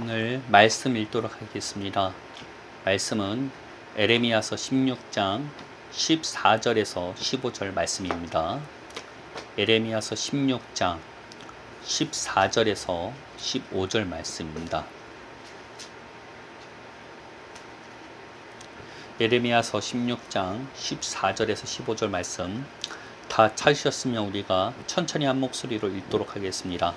오늘 말씀 읽도록 하겠습니다. 말씀은 에레미야서 16장 14절에서 15절 말씀입니다. 에레미야서 16장 14절에서 15절 말씀입니다. 에레미야서 16장 14절에서 15절 말씀 다 찾으셨으면 우리가 천천히 한 목소리로 읽도록 하겠습니다.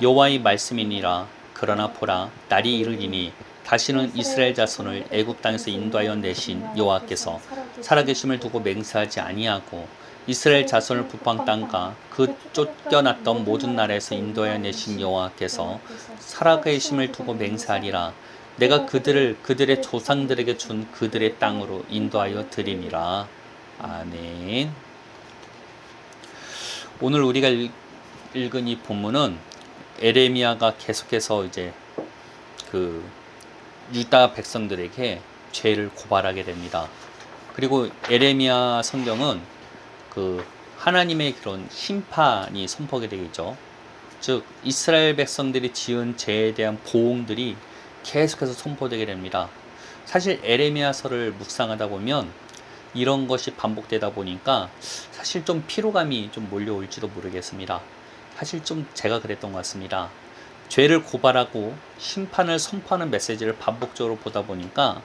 여호와의 말씀이니라 그러나 보라 날이 이르리니 다시는 이스라엘 자손을 애굽 땅에서 인도하여 내신 여호와께서 살아계심을 두고 맹세하지 아니하고 이스라엘 자손을 북방 땅과 그 쫓겨났던 모든 나라에서 인도하여 내신 여호와께서 살아계심을 두고 맹세하리라 내가 그들을 그들의 조상들에게 준 그들의 땅으로 인도하여 드리니라 아멘. 오늘 우리가 읽- 읽은 이 본문은 에레미야가 계속해서 이제 그 유다 백성들에게 죄를 고발하게 됩니다. 그리고 에레미야 성경은 그 하나님의 그런 심판이 선포하게 되겠죠. 즉 이스라엘 백성들이 지은 죄에 대한 보응들이 계속해서 선포되게 됩니다. 사실 에레미야서를 묵상하다 보면 이런 것이 반복되다 보니까 사실 좀 피로감이 좀 몰려올지도 모르겠습니다. 사실 좀 제가 그랬던 것 같습니다. 죄를 고발하고 심판을 선포하는 메시지를 반복적으로 보다 보니까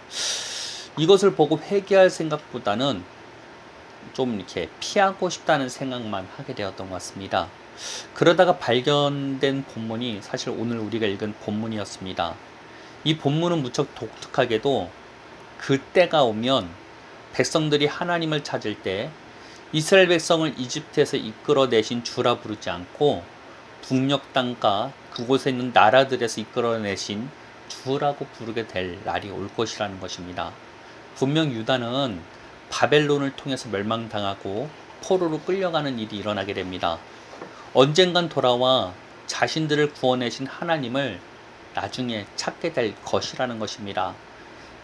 이것을 보고 회개할 생각보다는 좀 이렇게 피하고 싶다는 생각만 하게 되었던 것 같습니다. 그러다가 발견된 본문이 사실 오늘 우리가 읽은 본문이었습니다. 이 본문은 무척 독특하게도 그때가 오면 백성들이 하나님을 찾을 때 이스라엘 백성을 이집트에서 이끌어내신 주라 부르지 않고 북녘 땅과 그곳에 있는 나라들에서 이끌어내신 주라고 부르게 될 날이 올 것이라는 것입니다. 분명 유다는 바벨론을 통해서 멸망당하고 포로로 끌려가는 일이 일어나게 됩니다. 언젠간 돌아와 자신들을 구원해신 하나님을 나중에 찾게 될 것이라는 것입니다.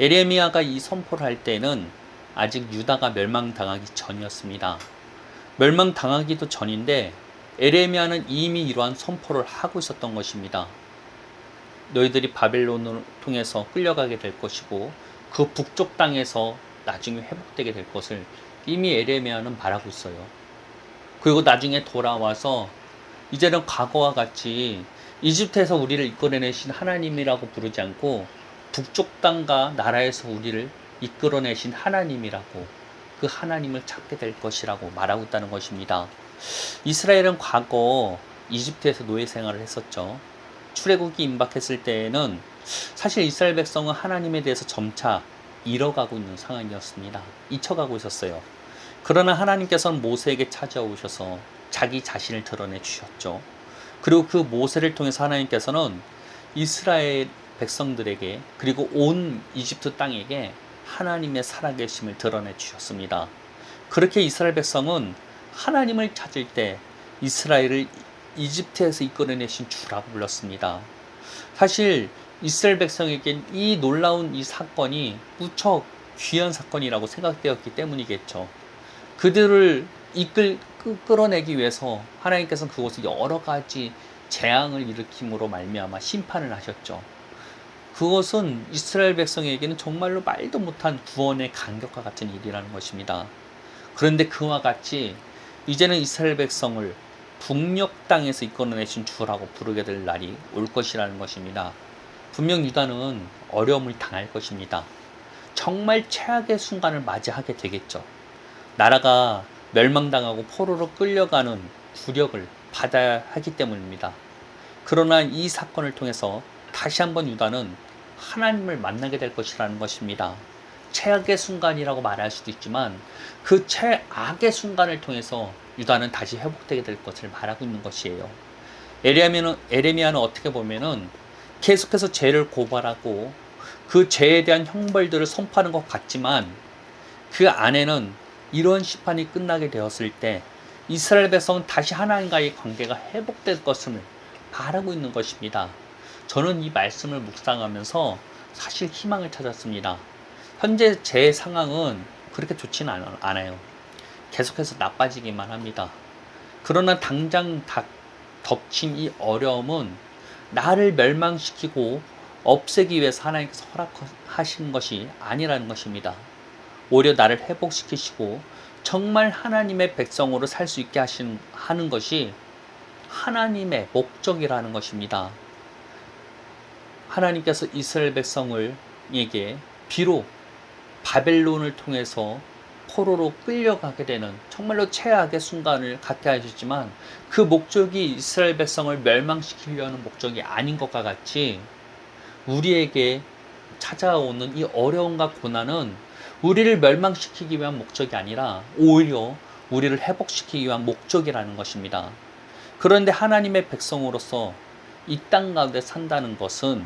에레미야가 이 선포를 할 때는 아직 유다가 멸망당하기 전이었습니다. 멸망당하기도 전인데 에레미야는 이미 이러한 선포를 하고 있었던 것입니다. 너희들이 바벨론을 통해서 끌려가게 될 것이고 그 북쪽 땅에서 나중에 회복되게 될 것을 이미 에레미야는 말하고 있어요. 그리고 나중에 돌아와서 이제는 과거와 같이 이집트에서 우리를 이끌어내신 하나님이라고 부르지 않고 북쪽 땅과 나라에서 우리를 이끌어내신 하나님이라고 그 하나님을 찾게 될 것이라고 말하고 있다는 것입니다. 이스라엘은 과거 이집트에서 노예 생활을 했었죠. 출애굽이 임박했을 때에는 사실 이스라엘 백성은 하나님에 대해서 점차 잃어가고 있는 상황이었습니다. 잊혀가고 있었어요. 그러나 하나님께서는 모세에게 찾아오셔서 자기 자신을 드러내 주셨죠. 그리고 그 모세를 통해서 하나님께서는 이스라엘 백성들에게 그리고 온 이집트 땅에게 하나님의 살아계심을 드러내 주셨습니다. 그렇게 이스라엘 백성은 하나님을 찾을 때 이스라엘을 이집트에서 이끌어내신 주라고 불렀습니다. 사실 이스라엘 백성에겐 이 놀라운 이 사건이 무척 귀한 사건이라고 생각되었기 때문이겠죠. 그들을 이끌 끄- 끌어내기 위해서 하나님께서는 그곳에 여러 가지 재앙을 일으킴으로 말미암아 심판을 하셨죠. 그것은 이스라엘 백성에게는 정말로 말도 못한 구원의 간격과 같은 일이라는 것입니다. 그런데 그와 같이 이제는 이스라엘 백성을 북녘 땅에서 이끌어내신 주라고 부르게 될 날이 올 것이라는 것입니다. 분명 유다는 어려움을 당할 것입니다. 정말 최악의 순간을 맞이하게 되겠죠. 나라가 멸망당하고 포로로 끌려가는 부력을 받아야 하기 때문입니다. 그러나 이 사건을 통해서 다시 한번 유다는 하나님을 만나게 될 것이라는 것입니다. 최악의 순간이라고 말할 수도 있지만 그 최악의 순간을 통해서 유다는 다시 회복되게 될 것을 말하고 있는 것이에요. 에레미야는, 에레미야는 어떻게 보면은 계속해서 죄를 고발하고 그 죄에 대한 형벌들을 선포하는 것 같지만 그 안에는 이런 심판이 끝나게 되었을 때 이스라엘 백성은 다시 하나님과의 관계가 회복될 것을 바라고 있는 것입니다. 저는 이 말씀을 묵상하면서 사실 희망을 찾았습니다. 현재 제 상황은 그렇게 좋지는 않- 않아요. 계속해서 나빠지기만 합니다. 그러나 당장 닥, 덮친 이 어려움은 나를 멸망시키고 없애기 위해서 하나님께서 허락하신 것이 아니라는 것입니다. 오히려 나를 회복시키시고 정말 하나님의 백성으로 살 수 있게 하신, 하는 것이 하나님의 목적이라는 것입니다. 하나님께서 이스라엘 백성을 에게 비록 바벨론을 통해서 포로로 끌려가게 되는 정말로 최악의 순간을 갖게 하셨지만 그 목적이 이스라엘 백성을 멸망시키려는 목적이 아닌 것과 같이 우리에게 찾아오는 이 어려움과 고난은 우리를 멸망시키기 위한 목적이 아니라 오히려 우리를 회복시키기 위한 목적이라는 것입니다. 그런데 하나님의 백성으로서 이 땅 가운데 산다는 것은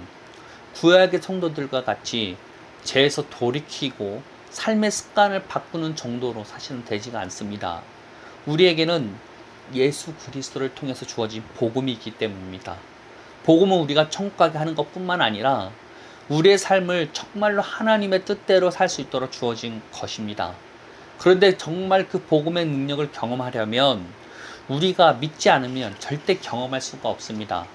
구약의 성도들과 같이 죄에서 돌이키고 삶의 습관을 바꾸는 정도로 사실은 되지가 않습니다. 우리에게는 예수 그리스도를 통해서 주어진 복음이 있기 때문입니다. 복음은 우리가 천국 가게 하는 것뿐만 아니라 우리의 삶을 정말로 하나님의 뜻대로 살 수 있도록 주어진 것입니다. 그런데 정말 그 복음의 능력을 경험하려면 우리가 믿지 않으면 절대 경험할 수가 없습니다.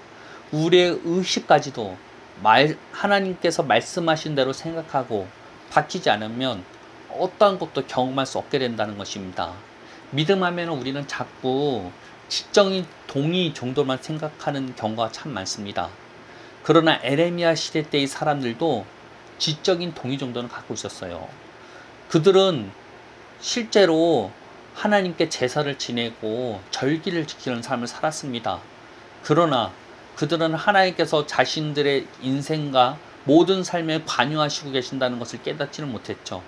우리의 의식까지도 말, 하나님께서 말씀하신 대로 생각하고 바뀌지 않으면 어떠한 것도 경험할 수 없게 된다는 것입니다. 믿음하면 우리는 자꾸 지적인 동의 정도만 생각하는 경우가 참 많습니다. 그러나 에레미야 시대 때의 사람들도 지적인 동의 정도는 갖고 있었어요. 그들은 실제로 하나님께 제사를 지내고 절기를 지키는 삶을 살았습니다. 그러나 그들은 하나님께서 자신들의 인생과 모든 삶에 관여하시고 계신다는 것을 깨닫지는 못했죠.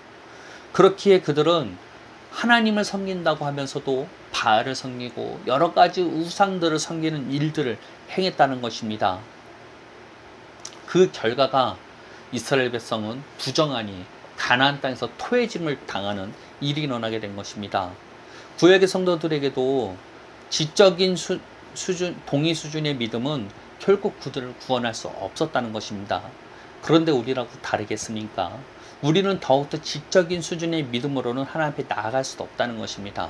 그렇기에 그들은 하나님을 섬긴다고 하면서도 바알을 섬기고 여러 가지 우상들을 섬기는 일들을 행했다는 것입니다. 그 결과가 이스라엘 백성은 부정하니 가나안 땅에서 토해짐을 당하는 일이 일어나게 된 것입니다. 구약의 성도들에게도 지적인 수, 수준, 동의 수준의 믿음은 결국 그들을 구원할 수 없었다는 것입니다. 그런데 우리라고 다르겠습니까? 우리는 더욱더 지적인 수준의 믿음으로는 하나님 앞에 나아갈 수도 없다는 것입니다.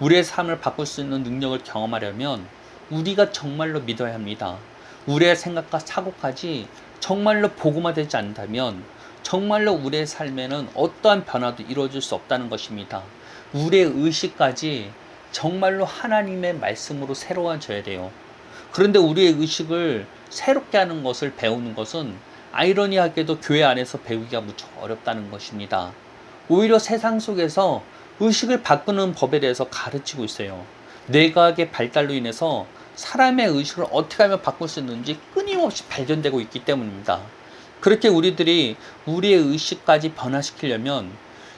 우리의 삶을 바꿀 수 있는 능력을 경험하려면 우리가 정말로 믿어야 합니다. 우리의 생각과 사고까지 정말로 복음화되지 않다면 정말로 우리의 삶에는 어떠한 변화도 이루어질 수 없다는 것입니다. 우리의 의식까지 정말로 하나님의 말씀으로 새로워져야 돼요. 그런데 우리의 의식을 새롭게 하는 것을 배우는 것은 아이러니하게도 교회 안에서 배우기가 무척 어렵다는 것입니다. 오히려 세상 속에서 의식을 바꾸는 법에 대해서 가르치고 있어요. 뇌과학의 발달로 인해서 사람의 의식을 어떻게 하면 바꿀 수 있는지 끊임없이 발견되고 있기 때문입니다. 그렇게 우리들이 우리의 의식까지 변화시키려면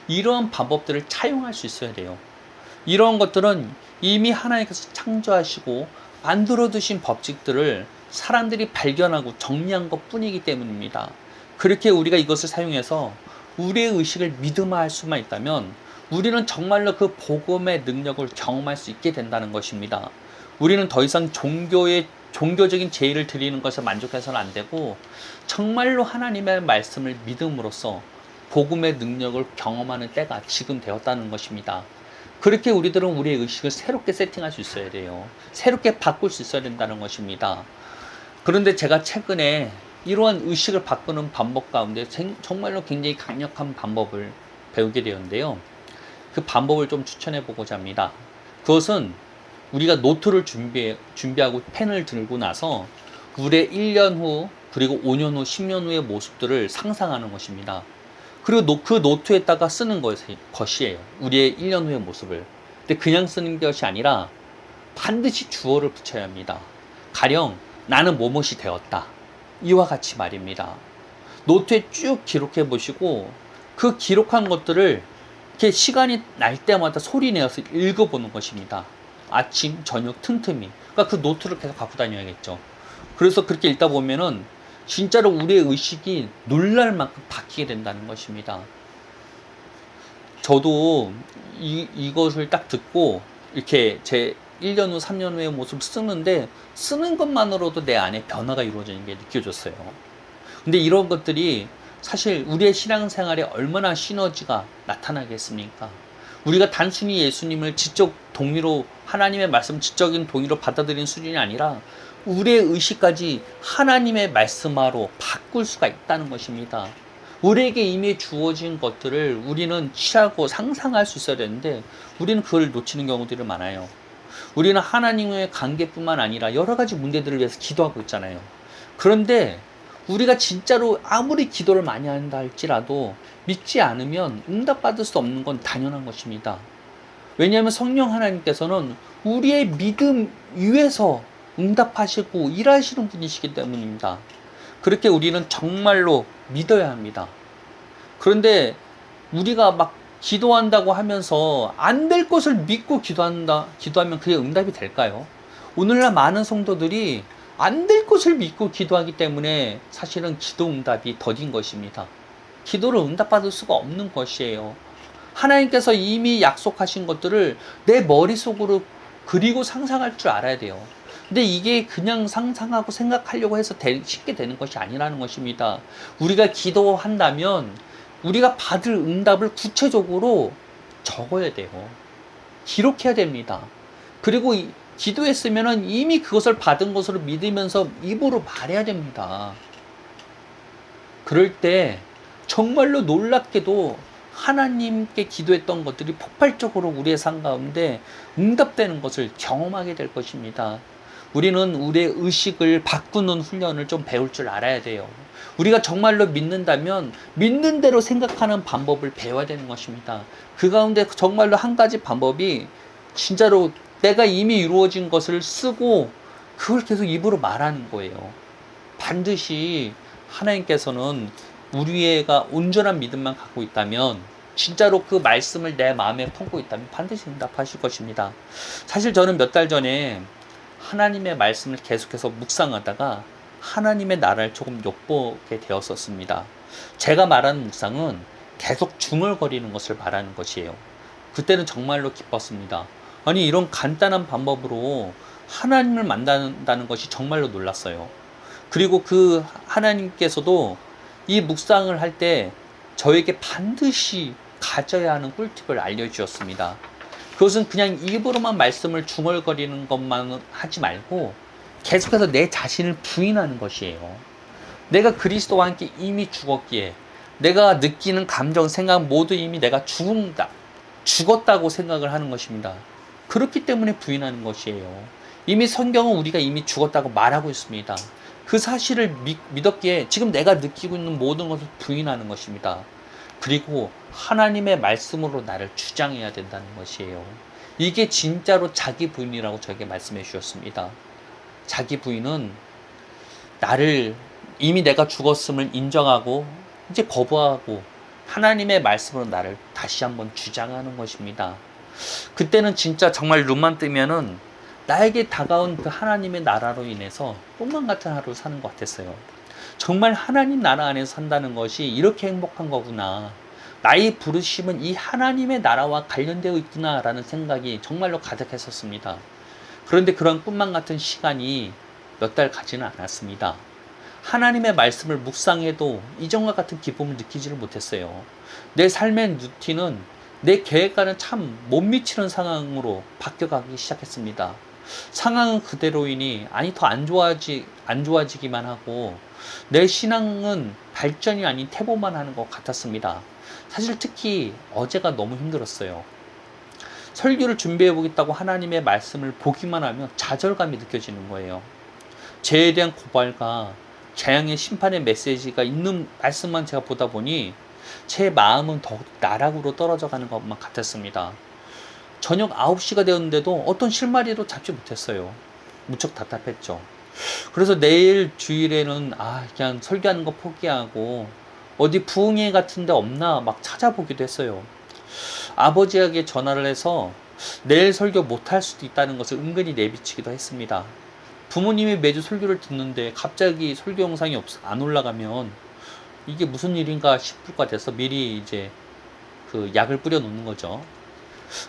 이러한 방법들을 차용할 수 있어야 돼요. 이러한 것들은 이미 하나님께서 창조하시고 만들어 두신 법칙들을 사람들이 발견하고 정리한 것 뿐이기 때문입니다. 그렇게 우리가 이것을 사용해서 우리의 의식을 믿음화할 수만 있다면 우리는 정말로 그 복음의 능력을 경험할 수 있게 된다는 것입니다. 우리는 더 이상 종교의 종교적인 제의를 드리는 것에 만족해서는 안 되고 정말로 하나님의 말씀을 믿음으로써 복음의 능력을 경험하는 때가 지금 되었다는 것입니다. 그렇게 우리들은 우리의 의식을 새롭게 세팅할 수 있어야 돼요. 새롭게 바꿀 수 있어야 된다는 것입니다. 그런데 제가 최근에 이러한 의식을 바꾸는 방법 가운데 정말로 굉장히 강력한 방법을 배우게 되었는데요. 그 방법을 좀 추천해 보고자 합니다. 그것은 우리가 노트를 준비, 준비하고 펜을 들고 나서 우리의 1년 후 그리고 5년 후, 10년 후의 모습들을 상상하는 것입니다. 그리고 그 노트에다가 쓰는 것이에요. 우리의 1년 후의 모습을. 근데 그냥 쓰는 것이 아니라 반드시 주어를 붙여야 합니다. 가령 나는 뭐뭇이 되었다. 이와 같이 말입니다. 노트에 쭉 기록해 보시고 그 기록한 것들을 이렇게 시간이 날 때마다 소리 내어서 읽어보는 것입니다. 아침, 저녁 틈틈이. 그러니까 그 노트를 계속 갖고 다녀야겠죠. 그래서 그렇게 읽다 보면은 진짜로 우리의 의식이 놀랄 만큼 바뀌게 된다는 것입니다. 저도 이, 이것을 딱 듣고 이렇게 제 1년 후, 3년 후의 모습을 쓰는데 쓰는 것만으로도 내 안에 변화가 이루어지는 게 느껴졌어요. 근데 이런 것들이 사실 우리의 신앙생활에 얼마나 시너지가 나타나겠습니까? 우리가 단순히 예수님을 지적 동의로 하나님의 말씀 지적인 동의로 받아들이는 수준이 아니라 우리의 의식까지 하나님의 말씀화로 바꿀 수가 있다는 것입니다. 우리에게 이미 주어진 것들을 우리는 취하고 상상할 수 있어야 되는데 우리는 그걸 놓치는 경우들이 많아요. 우리는 하나님의 관계뿐만 아니라 여러 가지 문제들을 위해서 기도하고 있잖아요. 그런데 우리가 진짜로 아무리 기도를 많이 한다 할지라도 믿지 않으면 응답받을 수 없는 건 당연한 것입니다. 왜냐하면 성령 하나님께서는 우리의 믿음 위에서 응답하시고 일하시는 분이시기 때문입니다. 그렇게 우리는 정말로 믿어야 합니다. 그런데 우리가 막 기도한다고 하면서 안 될 것을 믿고 기도한다, 기도하면 그게 응답이 될까요? 오늘날 많은 성도들이 안 될 것을 믿고 기도하기 때문에 사실은 기도 응답이 더딘 것입니다. 기도를 응답받을 수가 없는 것이에요. 하나님께서 이미 약속하신 것들을 내 머릿속으로 그리고 상상할 줄 알아야 돼요. 근데 이게 그냥 상상하고 생각하려고 해서 되, 쉽게 되는 것이 아니라는 것입니다. 우리가 기도한다면 우리가 받을 응답을 구체적으로 적어야 돼요. 기록해야 됩니다. 그리고 이, 기도했으면 이미 그것을 받은 것으로 믿으면서 입으로 말해야 됩니다. 그럴 때 정말로 놀랍게도 하나님께 기도했던 것들이 폭발적으로 우리의 삶 가운데 응답되는 것을 경험하게 될 것입니다. 우리는 우리의 의식을 바꾸는 훈련을 좀 배울 줄 알아야 돼요. 우리가 정말로 믿는다면 믿는 대로 생각하는 방법을 배워야 되는 것입니다. 그 가운데 정말로 한 가지 방법이 진짜로 내가 이미 이루어진 것을 쓰고 그걸 계속 입으로 말하는 거예요. 반드시 하나님께서는 우리가 온전한 믿음만 갖고 있다면 진짜로 그 말씀을 내 마음에 품고 있다면 반드시 응답하실 것입니다. 사실 저는 몇 달 전에 하나님의 말씀을 계속해서 묵상하다가 하나님의 나라를 조금 엿보게 되었었습니다. 제가 말하는 묵상은 계속 중얼거리는 것을 말하는 것이에요. 그때는 정말로 기뻤습니다. 아니, 이런 간단한 방법으로 하나님을 만난다는 것이 정말로 놀랐어요. 그리고 그 하나님께서도 이 묵상을 할 때 저에게 반드시 가져야 하는 꿀팁을 알려주셨습니다. 그것은 그냥 입으로만 말씀을 중얼거리는 것만 하지 말고 계속해서 내 자신을 부인하는 것이에요. 내가 그리스도와 함께 이미 죽었기에 내가 느끼는 감정, 생각 모두 이미 내가 죽은다, 죽었다고 생각을 하는 것입니다. 그렇기 때문에 부인하는 것이에요. 이미 성경은 우리가 이미 죽었다고 말하고 있습니다. 그 사실을 믿, 믿었기에 지금 내가 느끼고 있는 모든 것을 부인하는 것입니다. 그리고 하나님의 말씀으로 나를 주장해야 된다는 것이에요. 이게 진짜로 자기 부인이라고 저에게 말씀해 주셨습니다. 자기 부인은 나를 이미 내가 죽었음을 인정하고 이제 거부하고 하나님의 말씀으로 나를 다시 한번 주장하는 것입니다. 그때는 진짜 정말 눈만 뜨면은 나에게 다가온 그 하나님의 나라로 인해서 꿈만 같은 하루 사는 것 같았어요. 정말 하나님 나라 안에서 산다는 것이 이렇게 행복한 거구나. 나의 부르심은 이 하나님의 나라와 관련되어 있구나라는 생각이 정말로 가득했었습니다. 그런데 그런 꿈만 같은 시간이 몇 달 가지는 않았습니다. 하나님의 말씀을 묵상해도 이전과 같은 기쁨을 느끼지를 못했어요. 내 삶의 루틴은 내 계획과는 참 못 미치는 상황으로 바뀌어가기 시작했습니다. 상황은 그대로이니 아니 더 안 좋아지 안 좋아지기만 하고 내 신앙은 발전이 아닌 태보만 하는 것 같았습니다. 사실 특히 어제가 너무 힘들었어요. 설교를 준비해 보겠다고 하나님의 말씀을 보기만 하면 좌절감이 느껴지는 거예요. 죄에 대한 고발과 재앙의 심판의 메시지가 있는 말씀만 제가 보다 보니 제 마음은 더욱 나락으로 떨어져 가는 것만 같았습니다. 저녁 9시가 되었는데도 어떤 실마리도 잡지 못했어요. 무척 답답했죠. 그래서 내일 주일에는 아, 그냥 설교하는 거 포기하고 어디 부흥회 같은 데 없나 막 찾아보기도 했어요. 아버지에게 전화를 해서 내일 설교 못할 수도 있다는 것을 은근히 내비치기도 했습니다. 부모님이 매주 설교를 듣는데 갑자기 설교 영상이 없, 안 올라가면 이게 무슨 일인가 싶을 것 같아서 미리 이제 그 약을 뿌려 놓는 거죠.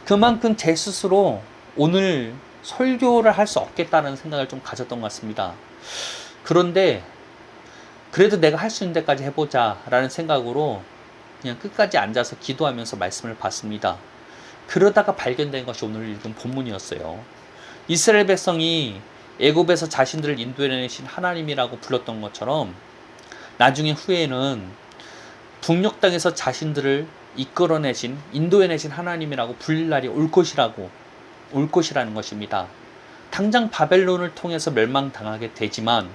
그만큼 제 스스로 오늘 설교를 할 수 없겠다는 생각을 좀 가졌던 것 같습니다. 그런데 그래도 내가 할 수 있는 데까지 해보자 라는 생각으로 그냥 끝까지 앉아서 기도하면서 말씀을 봤습니다. 그러다가 발견된 것이 오늘 읽은 본문이었어요. 이스라엘 백성이 애굽에서 자신들을 인도해내신 하나님이라고 불렀던 것처럼 나중에 후에는 북녘 땅에서 자신들을 이끌어내신 인도해내신 하나님이라고 불릴 날이 올 것이라고 올 것이라는 것입니다. 당장 바벨론을 통해서 멸망당하게 되지만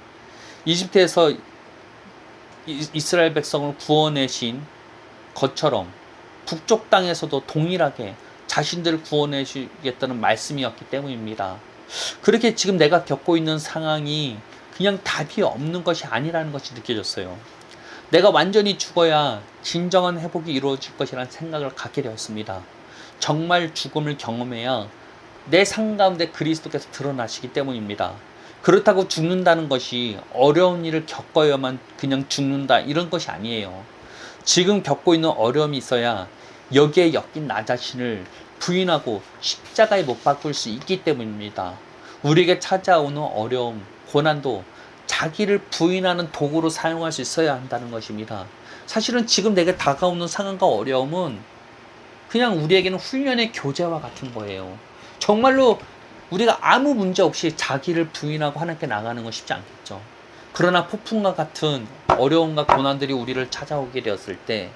이집트에서 이- 이스라엘 백성을 구원내신 것처럼 북쪽 땅에서도 동일하게 자신들을 구원해주겠다는 말씀이었기 때문입니다. 그렇게 지금 내가 겪고 있는 상황이 그냥 답이 없는 것이 아니라는 것이 느껴졌어요. 내가 완전히 죽어야 진정한 회복이 이루어질 것이라는 생각을 갖게 되었습니다. 정말 죽음을 경험해야 내 삶 가운데 그리스도께서 드러나시기 때문입니다. 그렇다고 죽는다는 것이 어려운 일을 겪어야만 그냥 죽는다 이런 것이 아니에요. 지금 겪고 있는 어려움이 있어야 여기에 엮인 나 자신을 부인하고 십자가에 못 박을 수 있기 때문입니다. 우리에게 찾아오는 어려움, 고난도 자기를 부인하는 도구로 사용할 수 있어야 한다는 것입니다. 사실은 지금 내게 다가오는 상황과 어려움은 그냥 우리에게는 훈련의 교재와 같은 거예요. 정말로 우리가 아무 문제 없이 자기를 부인하고 하나님께 나가는 건 쉽지 않겠죠. 그러나 폭풍과 같은 어려움과 고난들이 우리를 찾아오게 되었을 때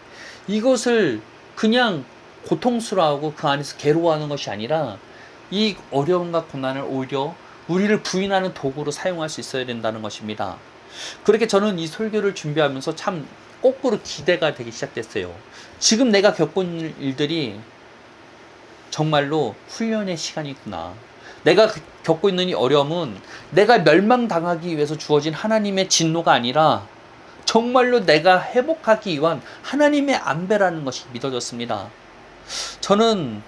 이것을 그냥 고통스러워하고 그 안에서 괴로워하는 것이 아니라 이 어려움과 고난을 오히려 우리를 부인하는 도구로 사용할 수 있어야 된다는 것입니다. 그렇게 저는 이 설교를 준비하면서 참 거꾸로 기대가 되기 시작됐어요. 지금 내가 있는 일들이 정말로 훈련의 시간이구나. 내가 그- 겪고 있는 이 어려움은 내가 멸망당하기 위해서 주어진 하나님의 진노가 아니라 정말로 내가 회복하기 위한 하나님의 안배라는 것이 믿어졌습니다. 저는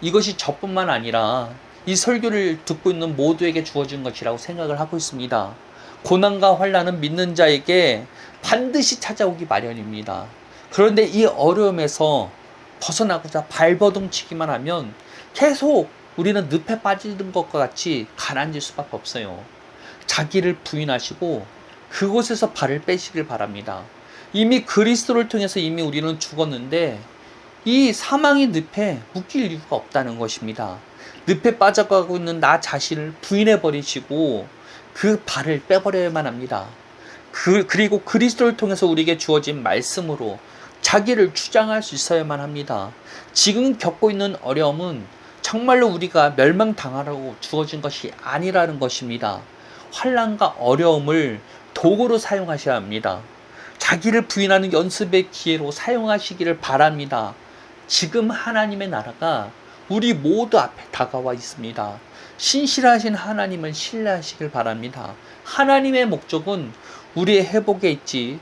이것이 저뿐만 아니라 이 설교를 듣고 있는 모두에게 주어진 것이라고 생각을 하고 있습니다. 고난과 환란은 믿는 자에게 반드시 찾아오기 마련입니다. 그런데 이 어려움에서 벗어나고자 발버둥치기만 하면 계속 우리는 늪에 빠지는 것과 같이 가라앉을 수밖에 없어요. 자기를 부인하시고 그곳에서 발을 빼시길 바랍니다. 이미 그리스도를 통해서 이미 우리는 죽었는데 이 사망의 늪에 묶일 이유가 없다는 것입니다. 늪에 빠져가고 있는 나 자신을 부인해 버리시고 그 발을 빼버려야만 합니다. 그, 그리고 그리스도를 통해서 우리에게 주어진 말씀으로 자기를 주장할 수 있어야만 합니다. 지금 겪고 있는 어려움은 정말로 우리가 멸망당하라고 주어진 것이 아니라는 것입니다. 환란과 어려움을 도구로 사용하셔야 합니다. 자기를 부인하는 연습의 기회로 사용하시기를 바랍니다. 지금 하나님의 나라가 우리 모두 앞에 다가와 있습니다. 신실하신 하나님을 신뢰하시길 바랍니다. 하나님의 목적은 우리의 회복에 있지,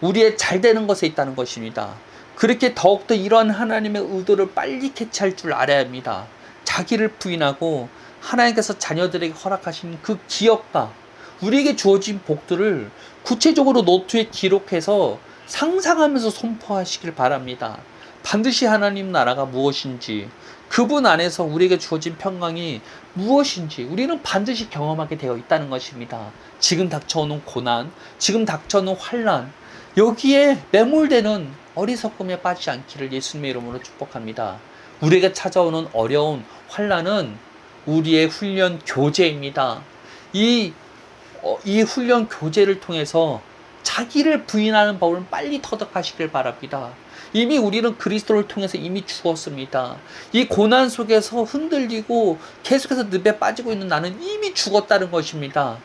우리의 잘 되는 것에 있다는 것입니다. 그렇게 더욱더 이러한 하나님의 의도를 빨리 캐치할 줄 알아야 합니다. 자기를 부인하고 하나님께서 자녀들에게 허락하신 그 기억과 우리에게 주어진 복들을 구체적으로 노트에 기록해서 상상하면서 선포하시길 바랍니다. 반드시 하나님 나라가 무엇인지 그분 안에서 우리에게 주어진 평강이 무엇인지 우리는 반드시 경험하게 되어 있다는 것입니다. 지금 닥쳐오는 고난, 지금 닥쳐오는 환란, 여기에 매몰되는 어리석음에 빠지지 않기를 예수님의 이름으로 축복합니다. 우리에게 찾아오는 어려운 환란은 우리의 훈련 교재입니다. 이, 어, 이 훈련 교재를 통해서 자기를 부인하는 법을 빨리 터득하시길 바랍니다. 이미 우리는 그리스도를 통해서 이미 죽었습니다. 이 고난 속에서 흔들리고 계속해서 늪에 빠지고 있는 나는 이미 죽었다는 것입니다.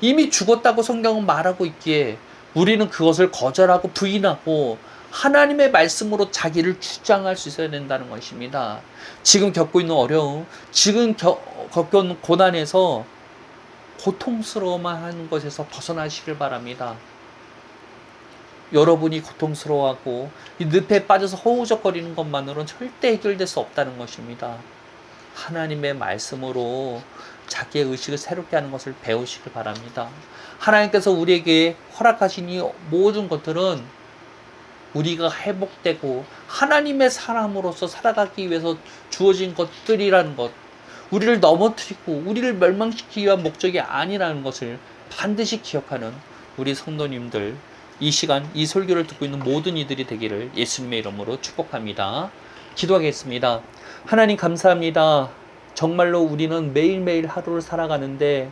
이미 죽었다고 성경은 말하고 있기에 우리는 그것을 거절하고 부인하고 하나님의 말씀으로 자기를 주장할 수 있어야 된다는 것입니다. 지금 겪고 있는 어려움, 지금 겨, 겪고 있는 고난에서 고통스러워만 하는 것에서 벗어나시길 바랍니다. 여러분이 고통스러워하고 이 늪에 빠져서 허우적거리는 것만으로는 절대 해결될 수 없다는 것입니다. 하나님의 말씀으로 자기의 의식을 새롭게 하는 것을 배우시길 바랍니다. 하나님께서 우리에게 허락하신 이 모든 것들은 우리가 회복되고 하나님의 사람으로서 살아가기 위해서 주어진 것들이라는 것, 우리를 넘어뜨리고 우리를 멸망시키기 위한 목적이 아니라는 것을 반드시 기억하는 우리 성도님들, 이 시간 이 설교를 듣고 있는 모든 이들이 되기를 예수님의 이름으로 축복합니다. 기도하겠습니다. 하나님 감사합니다. 정말로 우리는 매일매일 하루를 살아가는데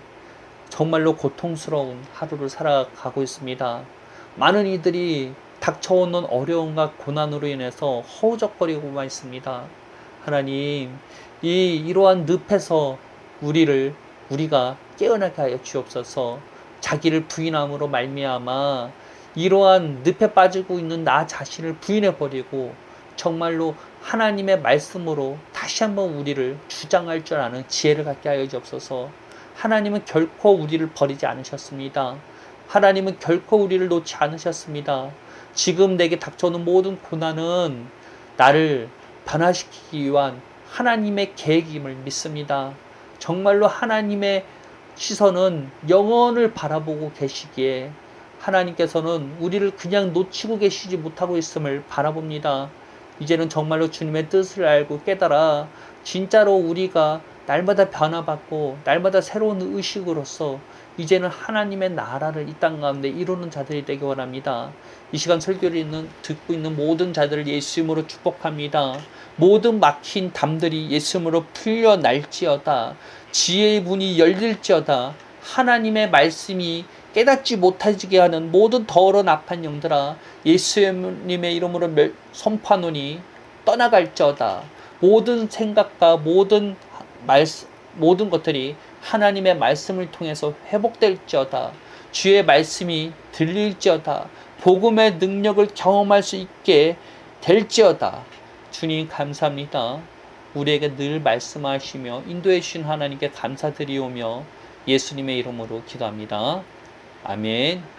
정말로 고통스러운 하루를 살아가고 있습니다. 많은 이들이 닥쳐오는 어려움과 고난으로 인해서 허우적거리고만 있습니다. 하나님, 이 이러한 늪에서 우리를 우리가 깨어나게 하여 주옵소서. 자기를 부인함으로 말미암아 이러한 늪에 빠지고 있는 나 자신을 부인해 버리고 정말로 하나님의 말씀으로 다시 한번 우리를 주장할 줄 아는 지혜를 갖게 하여 주옵소서. 하나님은 결코 우리를 버리지 않으셨습니다. 하나님은 결코 우리를 놓지 않으셨습니다. 지금 내게 닥쳐오는 모든 고난은 나를 변화시키기 위한 하나님의 계획임을 믿습니다. 정말로 하나님의 시선은 영원을 바라보고 계시기에 하나님께서는 우리를 그냥 놓치고 계시지 못하고 있음을 바라봅니다. 이제는 정말로 주님의 뜻을 알고 깨달아 진짜로 우리가 날마다 변화받고 날마다 새로운 의식으로서 이제는 하나님의 나라를 이 땅 가운데 이루는 자들이 되기 원합니다. 이 시간 설교를 있는, 듣고 있는 모든 자들을 예수 이름으로 축복합니다. 모든 막힌 담들이 예수 이름으로 풀려날지어다. 지혜의 문이 열릴지어다. 하나님의 말씀이 깨닫지 못하게 하는 모든 더러운 악한 영들아 예수님의 이름으로 멸- 선포하노니 떠나갈지어다. 모든 생각과 모든 말 모든 것들이 하나님의 말씀을 통해서 회복될지어다. 주의 말씀이 들릴지어다. 복음의 능력을 경험할 수 있게 될지어다. 주님 감사합니다. 우리에게 늘 말씀하시며 인도해 주신 하나님께 감사드리오며 예수님의 이름으로 기도합니다. 아멘.